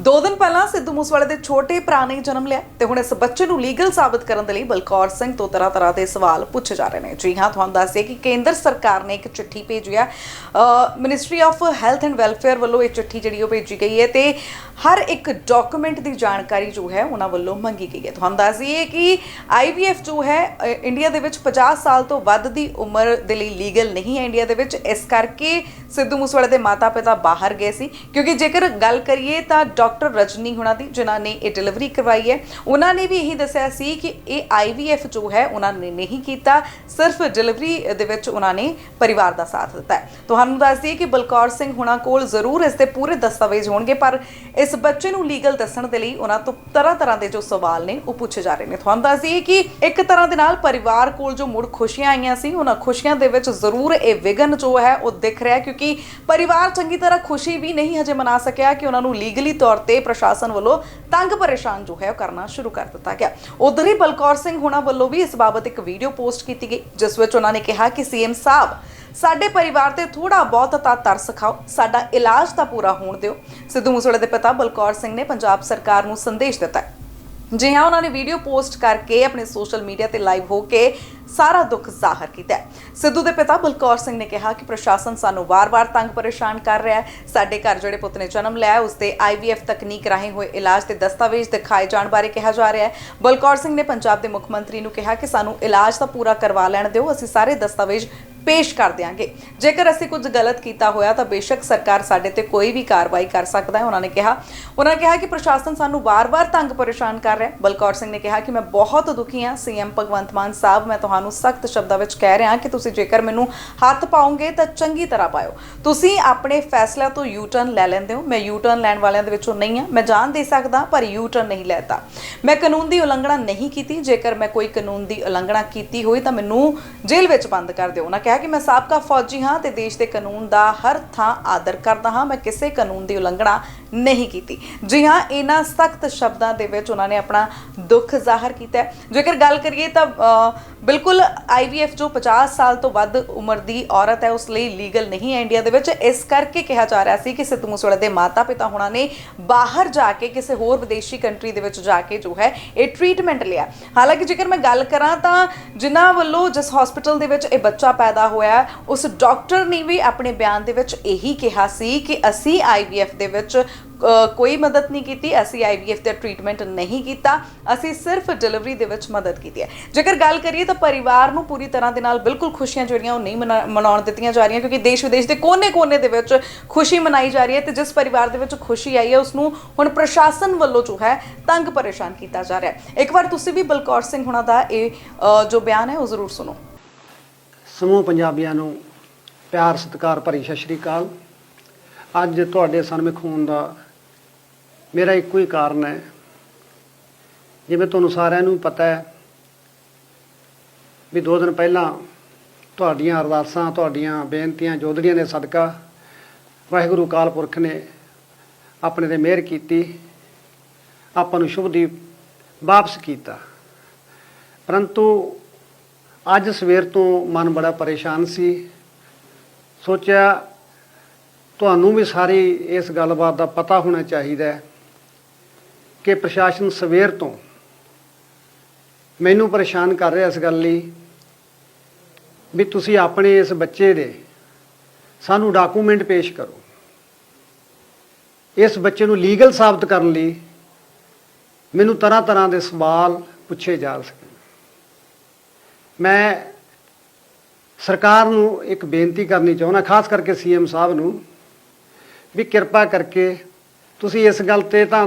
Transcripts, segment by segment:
ਦੋ ਦਿਨ ਪਹਿਲਾਂ ਸਿੱਧੂ ਮੂਸੇਵਾਲੇ ਦੇ ਛੋਟੇ ਭਰਾ ਨੇ ਜਨਮ ਲਿਆ ਤੇ ਹੁਣ ਇਸ ਬੱਚੇ ਨੂੰ ਲੀਗਲ ਸਾਬਤ ਕਰਨ ਦੇ ਲਈ ਬਲਕੌਰ ਸਿੰਘ ਤੋਂ ਤਰ੍ਹਾਂ ਤਰ੍ਹਾਂ ਦੇ ਸਵਾਲ ਪੁੱਛੇ ਜਾ ਰਹੇ ਨੇ। ਜੀ ਹਾਂ, ਤੁਹਾਨੂੰ ਦੱਸ ਦਈਏ ਕਿ ਕੇਂਦਰ ਸਰਕਾਰ ਨੇ ਇੱਕ ਚਿੱਠੀ ਭੇਜੀ ਹੈ। Ministry of health and welfare ਵੱਲੋਂ ਇਹ ਚਿੱਠੀ ਜਿਹੜੀ ਉਹ ਭੇਜੀ ਗਈ ਹੈ ਤੇ ਹਰ ਇੱਕ ਡਾਕੂਮੈਂਟ ਦੀ ਜਾਣਕਾਰੀ ਜੋ ਹੈ ਉਹਨਾਂ ਵੱਲੋਂ ਮੰਗੀ ਗਈ ਹੈ। ਤੁਹਾਨੂੰ ਦੱਸ ਦਈਏ ਕਿ ਆਈਵੀਐਫ ਜੋ ਹੈ ਇੰਡੀਆ ਦੇ ਵਿੱਚ 50 ਸਾਲ ਤੋਂ ਵੱਧ ਦੀ ਉਮਰ ਦੇ ਲਈ ਲੀਗਲ ਨਹੀਂ ਹੈ। ਇੰਡੀਆ ਦੇ ਵਿੱਚ ਇਸ ਕਰਕੇ ਸਿੱਧੂ ਮੂਸੇਵਾਲੇ ਦੇ ਮਾਤਾ-ਪਿਤਾ ਬਾਹਰ ਗਏ ਸੀ। ਕਿਉਂਕਿ ਜੇਕਰ ਗੱਲ ਕਰੀਏ ਤਾਂ ਡਾਕਟਰ ਰਜਨੀ ਹੁਣਾਂ ਦੀ, ਜਿਨ੍ਹਾਂ ਨੇ ਇਹ ਡਿਲੀਵਰੀ ਕਰਵਾਈ ਹੈ, ਉਹਨਾਂ ਨੇ ਵੀ ਇਹੀ ਦੱਸਿਆ ਸੀ ਕਿ ਇਹ ਆਈਵੀਐਫ ਜੋ ਹੈ, ਉਹਨਾਂ ਨੇ ਨਹੀਂ ਕੀਤਾ। ਸਿਰਫ ਡਿਲੀਵਰੀ ਦੇ ਵਿੱਚ ਉਹਨਾਂ ਨੇ ਪਰਿਵਾਰ ਦਾ ਸਾਥ ਦਿੱਤਾ ਹੈ। ਤੁਹਾਨੂੰ ਦੱਸ ਦਈਏ ਕਿ ਬਲਕੌਰ ਸਿੰਘ ਹੁਣਾਂ ਕੋਲ ਜ਼ਰੂਰ ਇਸ ਦੇ ਪੂਰੇ ਦਸਤਾਵੇਜ਼ ਹੋਣਗੇ, ਪਰ ਇਸ ਬੱਚੇ ਨੂੰ ਲੀਗਲ ਦੱਸਣ ਦੇ ਲਈ ਉਹਨਾਂ ਤੋਂ ਤਰ੍ਹਾਂ ਤਰ੍ਹਾਂ ਦੇ ਜੋ ਸਵਾਲ ਨੇ, ਉਹ ਪੁੱਛੇ ਜਾ ਰਹੇ ਨੇ। ਤੁਹਾਨੂੰ ਦੱਸ ਦਈਏ ਕਿ ਇੱਕ ਤਰ੍ਹਾਂ ਦੇ ਨਾਲ ਪਰਿਵਾਰ ਕੋਲ ਜੋ ਮੁੜ ਖੁਸ਼ੀਆਂ ਆਈਆਂ ਸੀ, ਉਹਨਾਂ ਖੁਸ਼ੀਆਂ ਦੇ ਵਿੱਚ ਜ਼ਰੂਰ ਇਹ ਵਿਗਨ ਜੋ ਹੈ, ਉਹ ਦਿਖ ਰਿਹਾ ਕਿਉਂਕਿ ਕਿਉਂਕਿ ਪਰਿਵਾਰ ਚੰਗੀ ਤਰ੍ਹਾਂ ਖੁਸ਼ੀ ਵੀ ਨਹੀਂ ਹਜੇ ਮਨਾ ਸਕਿਆ ਕਿ ਉਹਨਾਂ ਨੂੰ ਲੀਗਲੀ ਤੌਰ ਤੇ ਪ੍ਰਸ਼ਾਸਨ ਵੱਲੋਂ ਤੰਗ ਪਰੇਸ਼ਾਨ ਜੋ ਹੈ ਉਹ ਕਰਨਾ ਸ਼ੁਰੂ ਕਰ ਦਿੱਤਾ ਗਿਆ। ਉਧਰ ਹੀ ਬਲਕੌਰ ਸਿੰਘ ਹੁਣਾਂ ਵੱਲੋਂ ਵੀ ਇਸ ਬਾਬਤ ਇੱਕ ਵੀਡੀਓ ਪੋਸਟ ਕੀਤੀ ਗਈ, ਜਿਸ ਵਿੱਚ ਉਹਨਾਂ ਨੇ ਕਿਹਾ ਕਿ ਸੀਐਮ ਸਾਹਿਬ, ਸਾਡੇ ਪਰਿਵਾਰ ਤੇ ਥੋੜਾ ਬਹੁਤ ਤਾਂ ਤਰਸ ਖਾਓ, ਸਾਡਾ ਇਲਾਜ ਤਾਂ ਪੂਰਾ ਹੋਣ ਦਿਓ। ਸਿੱਧੂ ਮੂਸੇਵਾਲੇ ਦੇ ਪਿਤਾ ਬਲਕੌਰ ਸਿੰਘ ਨੇ ਪੰਜਾਬ ਸਰਕਾਰ ਨੂੰ ਸੰਦੇਸ਼ ਦਿੱਤਾ ਜੀ ਹਾਂ ਉਹਨਾਂ ਨੇ ਵੀਡੀਓ ਪੋਸਟ ਕਰਕੇ ਆਪਣੇ ਸੋਸ਼ਲ ਮੀਡੀਆ ਤੇ ਲਾਈਵ ਹੋ ਕੇ ਸਾਰਾ ਦੁੱਖ ਜ਼ਾਹਰ ਕੀਤਾ ਹੈ। ਸਿੱਧੂ ਦੇ ਪਿਤਾ ਬਲਕੌਰ ਸਿੰਘ ਨੇ ਕਿਹਾ ਕਿ ਪ੍ਰਸ਼ਾਸਨ ਸਾਨੂੰ ਵਾਰ-ਵਾਰ ਤੰਗ ਪਰੇਸ਼ਾਨ ਕਰ ਰਿਹਾ ਹੈ। ਸਾਡੇ ਘਰ ਜਿਹੜੇ ਪੁੱਤ ਨੇ ਜਨਮ ਲਿਆ ਹੈ, ਉਸ ਦੇ ਆਈਵੀਐਫ ਤਕਨੀਕ ਰਾਹੀਂ ਹੋਏ ਇਲਾਜ ਤੇ ਦਸਤਾਵੇਜ਼ ਦਿਖਾਏ ਜਾਣ ਬਾਰੇ ਕਿਹਾ ਜਾ ਰਿਹਾ ਹੈ। ਬਲਕੌਰ ਸਿੰਘ ਨੇ ਪੰਜਾਬ ਦੇ ਮੁੱਖ ਮੰਤਰੀ ਨੂੰ ਕਿਹਾ ਕਿ ਸਾਨੂੰ ਇਲਾਜ ਤਾਂ ਪੂਰਾ ਕਰਵਾ ਲੈਣ ਦਿਓ ਅਸੀਂ ਸਾਰੇ ਦਸਤਾਵੇਜ਼ ਪੇਸ਼ ਕਰ ਦਿਆਂਗੇ। ਜੇਕਰ ਅਸੀਂ ਕੁਝ ਗਲਤ ਕੀਤਾ ਹੋਇਆ, ਤਾਂ ਬੇਸ਼ੱਕ ਸਰਕਾਰ ਸਾਡੇ ਤੇ ਕੋਈ ਵੀ ਕਾਰਵਾਈ ਕਰ ਸਕਦਾ ਹੈ, ਉਹਨਾਂ ਨੇ ਕਿਹਾ। ਉਹਨਾਂ ਨੇ ਕਿਹਾ ਕਿ ਪ੍ਰਸ਼ਾਸਨ ਸਾਨੂੰ ਵਾਰ-ਵਾਰ ਤੰਗ ਪਰੇਸ਼ਾਨ ਕਰ ਰਿਹਾ ਹੈ। ਬਲਕੌਰ ਸਿੰਘ ਨੇ ਕਿਹਾ ਕਿ ਮੈਂ ਬਹੁਤ ਦੁਖੀ ਹਾਂ। ਸੀਐਮ ਭਗਵੰਤ ਮਾਨ ਸਾਹਿਬ, ਮੈਂ ਤੁਹਾਨੂੰ ਸਖਤ ਸ਼ਬਦਾਂ ਵਿੱਚ ਕਹਿ ਰਿਹਾ ਕਿ ਤੁਸੀਂ ਜੇਕਰ ਮੈਨੂੰ ਹੱਥ ਪਾਓਗੇ ਤਾਂ ਚੰਗੀ ਤਰ੍ਹਾਂ ਪਾਇਓ। ਤੁਸੀਂ ਆਪਣੇ ਫੈਸਲਿਆਂ ਤੋਂ ਯੂ ਟਰਨ ਲੈ ਲੈਂਦੇ ਹੋ। ਮੈਂ ਯੂ ਟਰਨ ਲੈਣ ਵਾਲਿਆਂ ਦੇ ਵਿੱਚੋਂ ਨਹੀਂ ਹਾਂ। ਮੈਂ ਜਾਨ ਦੇ ਸਕਦਾ, ਪਰ ਯੂ ਟਰਨ ਨਹੀਂ ਲੈਤਾ। ਮੈਂ ਕਾਨੂੰਨ ਦੀ ਉਲੰਘਣਾ ਨਹੀਂ ਕੀਤੀ। ਜੇਕਰ ਮੈਂ ਕੋਈ ਕਾਨੂੰਨ ਦੀ ਉਲੰਘਣਾ ਕੀਤੀ ਹੋਈ, ਤਾਂ ਮੈਨੂੰ ਜੇਲ੍ਹ ਵਿੱਚ ਬੰਦ ਕਰ ਦਿਓ। ਉਹਨਾਂ ਕਿਹਾ ਕਿ ਮੈਂ ਸਾਬਕਾ ਫੌਜੀ ਹਾਂ ਤੇ ਦੇਸ਼ ਦੇ ਕਾਨੂੰਨ ਦਾ ਹਰ ਥਾਂ ਆਦਰ ਕਰਦਾ ਹਾਂ। ਮੈਂ ਕਿਸੇ ਕਾਨੂੰਨ ਦੀ ਉਲੰਘਣਾ ਨਹੀਂ ਕੀਤੀ। ਜੀ ਹਾਂ ਇਹਨਾਂ ਸਖਤ ਸ਼ਬਦਾਂ ਦੇ ਵਿੱਚ ਉਹਨਾਂ ਨੇ ਆਪਣਾ ਦੁੱਖ ਜ਼ਾਹਰ ਕੀਤਾ ਜੇਕਰ ਗੱਲ ਕਰੀਏ ਤਾਂ ਅ, ਬਿਲਕੁਲ ਆਈਵੀਐਫ ਜੋ 50 ਸਾਲ ਤੋਂ ਵੱਧ ਉਮਰ ਦੀ ਔਰਤ ਹੈ, ਉਸ ਲਈ ਲੀਗਲ ਨਹੀਂ ਹੈ ਇੰਡੀਆ ਦੇ ਵਿੱਚ। ਇਸ ਕਰਕੇ ਕਿਹਾ ਜਾ ਰਿਹਾ ਸੀ ਕਿ ਸਿੱਧੂ ਮੂਸੇਵਾਲੇ ਦੇ ਮਾਤਾ-ਪਿਤਾ ਹੋਣਾ ਨੇ ਬਾਹਰ ਜਾ ਕੇ ਕਿਸੇ ਹੋਰ ਵਿਦੇਸ਼ੀ ਕੰਟਰੀ ਦੇ ਵਿੱਚ ਜਾ ਕੇ ਜੋ ਹੈ, ਇਹ ਟ੍ਰੀਟਮੈਂਟ ਲਿਆ। ਹਾਲਾਂਕਿ ਜੇਕਰ ਮੈਂ ਗੱਲ ਕਰਾਂ ਤਾਂ ਜਿਨ੍ਹਾਂ ਵੱਲੋਂ ਜਿਸ ਹਸਪੀਟਲ ਦੇ ਵਿੱਚ ਇਹ ਬੱਚਾ ਪੈਦਾ ਹੋਇਆ, ਉਸ ਡਾਕਟਰ ਨੇ ਵੀ ਆਪਣੇ ਬਿਆਨ ਦੇ ਵਿੱਚ ਇਹੀ ਕਿਹਾ ਸੀ ਕਿ ਅਸੀਂ ਆਈਵੀਐਫ ਦੇ ਵਿੱਚ ਕੋਈ ਮਦਦ ਨਹੀਂ ਕੀਤੀ, ਅਸੀਂ ਆਈਵੀਐਫ ਦਾ ਟ੍ਰੀਟਮੈਂਟ ਨਹੀਂ ਕੀਤਾ, ਅਸੀਂ ਸਿਰਫ ਡਿਲੀਵਰੀ ਦੇ ਵਿੱਚ ਮਦਦ ਕੀਤੀ ਹੈ। ਜੇਕਰ ਗੱਲ ਕਰੀਏ ਤਾਂ ਪਰਿਵਾਰ ਨੂੰ ਪੂਰੀ ਤਰ੍ਹਾਂ ਦੇ ਨਾਲ ਬਿਲਕੁਲ ਖੁਸ਼ੀਆਂ ਜਿਹੜੀਆਂ ਉਹ ਨਹੀਂ ਮਨਾ- ਮਨਾਉਣ ਦਿੱਤੀਆਂ ਜਾ ਰਹੀਆਂ, ਕਿਉਂਕਿ ਦੇਸ਼ ਵਿਦੇਸ਼ ਦੇ ਕੋਨੇ-ਕੋਨੇ ਦੇ ਵਿੱਚ ਖੁਸ਼ੀ ਮਨਾਈ ਜਾ ਰਹੀ ਹੈ ਤੇ ਜਿਸ ਪਰਿਵਾਰ ਦੇ ਵਿੱਚ ਖੁਸ਼ੀ ਆਈ ਹੈ ਉਸ ਨੂੰ ਹੁਣ ਪ੍ਰਸ਼ਾਸਨ ਵੱਲੋਂ ਜੋ ਹੈ ਤੰਗ ਪਰੇਸ਼ਾਨ ਕੀਤਾ ਜਾ ਰਿਹਾ ਹੈ। ਇੱਕ ਵਾਰ ਤੁਸੀਂ ਵੀ ਬਲਕੌਰ ਸਿੰਘ ਹੁਣਾਂ ਦਾ ਇਹ ਜੋ ਬਿਆਨ ਹੈ, ਉਹ ਜ਼ਰੂਰ ਸੁਣੋ। ਸਮੂਹ ਪੰਜਾਬੀਆਂ ਨੂੰ ਪਿਆਰ, ਸਤਿਕਾਰ ਭਰੀ ਸਤਿ ਸ਼੍ਰੀ ਅਕਾਲ। ਅੱਜ ਤੁਹਾਡੇ ਸਾਹਮਣੇ ਖੂਨ ਦਾ ਮੇਰਾ ਇੱਕੋ ਹੀ ਕਾਰਨ ਹੈ। ਜਿਵੇਂ ਤੁਹਾਨੂੰ ਸਾਰਿਆਂ ਨੂੰ ਪਤਾ ਹੈ ਵੀ ਦੋ ਦਿਨ ਪਹਿਲਾਂ ਤੁਹਾਡੀਆਂ ਅਰਦਾਸਾਂ, ਤੁਹਾਡੀਆਂ ਬੇਨਤੀਆਂ, ਜੋਧੜੀਆਂ ਦੇ ਸਦਕਾ ਵਾਹਿਗੁਰੂ ਕਾਲ ਪੁਰਖ ਨੇ ਆਪਣੇ ਤੇ ਮਿਹਰ ਕੀਤੀ, ਆਪਾਂ ਨੂੰ ਸ਼ੁਭਦੀਪ ਵਾਪਸ ਕੀਤਾ। ਪਰੰਤੂ ਅੱਜ ਸਵੇਰ ਤੋਂ ਮਨ ਬੜਾ ਪਰੇਸ਼ਾਨ ਸੀ। ਸੋਚਿਆ ਤੁਹਾਨੂੰ ਵੀ ਸਾਰੀ ਇਸ ਗੱਲਬਾਤ ਦਾ ਪਤਾ ਹੋਣਾ ਚਾਹੀਦਾ ਹੈ। ਕਿ ਪ੍ਰਸ਼ਾਸਨ ਸਵੇਰ ਤੋਂ ਮੈਨੂੰ ਪਰੇਸ਼ਾਨ ਕਰ ਰਿਹਾ ਇਸ ਗੱਲ ਲਈ ਵੀ ਤੁਸੀਂ ਆਪਣੇ ਇਸ ਬੱਚੇ ਦੇ ਸਾਨੂੰ ਡਾਕੂਮੈਂਟ ਪੇਸ਼ ਕਰੋ। ਇਸ ਬੱਚੇ ਨੂੰ ਲੀਗਲ ਸਾਬਤ ਕਰਨ ਲਈ ਮੈਨੂੰ ਤਰ੍ਹਾਂ ਤਰ੍ਹਾਂ ਦੇ ਸਵਾਲ ਪੁੱਛੇ ਜਾ ਸਕਣ ਮੈਂ ਸਰਕਾਰ ਨੂੰ ਇੱਕ ਬੇਨਤੀ ਕਰਨੀ ਚਾਹੁੰਦਾ, ਖਾਸ ਕਰਕੇ ਸੀਐਮ ਸਾਹਿਬ ਨੂੰ, ਵੀ ਕਿਰਪਾ ਕਰਕੇ ਤੁਸੀਂ ਇਸ ਗੱਲ ਤੇ ਤਾਂ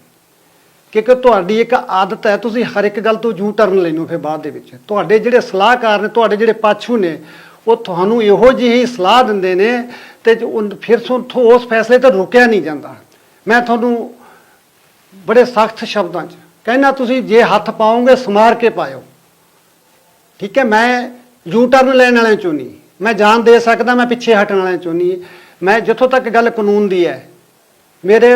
ਕਿਉਂਕਿ ਤੁਹਾਡੀ ਇੱਕ ਆਦਤ ਹੈ, ਤੁਸੀਂ ਹਰ ਇੱਕ ਗੱਲ ਤੋਂ ਜੂ ਟਰਨ ਲੈਣੋ ਫਿਰ ਬਾਅਦ ਦੇ ਵਿੱਚ। ਤੁਹਾਡੇ ਜਿਹੜੇ ਸਲਾਹਕਾਰ ਨੇ, ਤੁਹਾਡੇ ਜਿਹੜੇ ਪਾਛੂ ਨੇ, ਉਹ ਤੁਹਾਨੂੰ ਇਹੋ ਜਿਹੀ ਸਲਾਹ ਦਿੰਦੇ ਨੇ ਤੇ ਜੋ ਉਨ- ਫਿਰ ਤੋਂ ਉਸ ਫੈਸਲੇ ਤੋਂ ਰੁਕਿਆ ਨਹੀਂ ਜਾਂਦਾ। ਮੈਂ ਤੁਹਾਨੂੰ ਬੜੇ ਸਖਤ ਸ਼ਬਦਾਂ 'ਚ ਕਹਿਣਾ ਤੁਸੀਂ ਜੇ ਹੱਥ ਪਾਓਗੇ, ਸਮਾਰ ਕੇ ਪਾਇਓ। ਠੀਕ ਹੈ, ਮੈਂ ਯੂ ਟਰਨ ਲੈਣ ਵਾਲਿਆਂ ਚੋਂ ਨਹੀਂ। ਮੈਂ ਜਾਨ ਦੇ ਸਕਦਾ, ਮੈਂ ਪਿੱਛੇ ਹਟਣ ਵਾਲਿਆਂ ਚੋਂ ਨਹੀਂ। ਮੈਂ ਜਿੱਥੋਂ ਤੱਕ ਗੱਲ ਕਾਨੂੰਨ ਦੀ ਹੈ, ਮੇਰੇ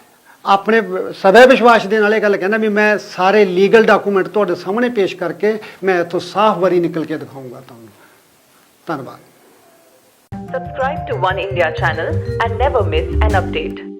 ਆਪਣੇ ਸਵੈ ਵਿਸ਼ਵਾਸ ਦੇ ਨਾਲ ਇਹ ਗੱਲ ਕਹਿੰਦਾ ਵੀ ਮੈਂ ਸਾਰੇ ਲੀਗਲ ਡਾਕੂਮੈਂਟ ਤੁਹਾਡੇ ਸਾਹਮਣੇ ਪੇਸ਼ ਕਰਕੇ ਮੈਂ ਇੱਥੋਂ ਸਾਫ਼ ਵਾਰੀ ਨਿਕਲ ਕੇ ਦਿਖਾਊਂਗਾ ਤੁਹਾਨੂੰ ਧੰਨਵਾਦ Subscribe to One India channel and never miss an update.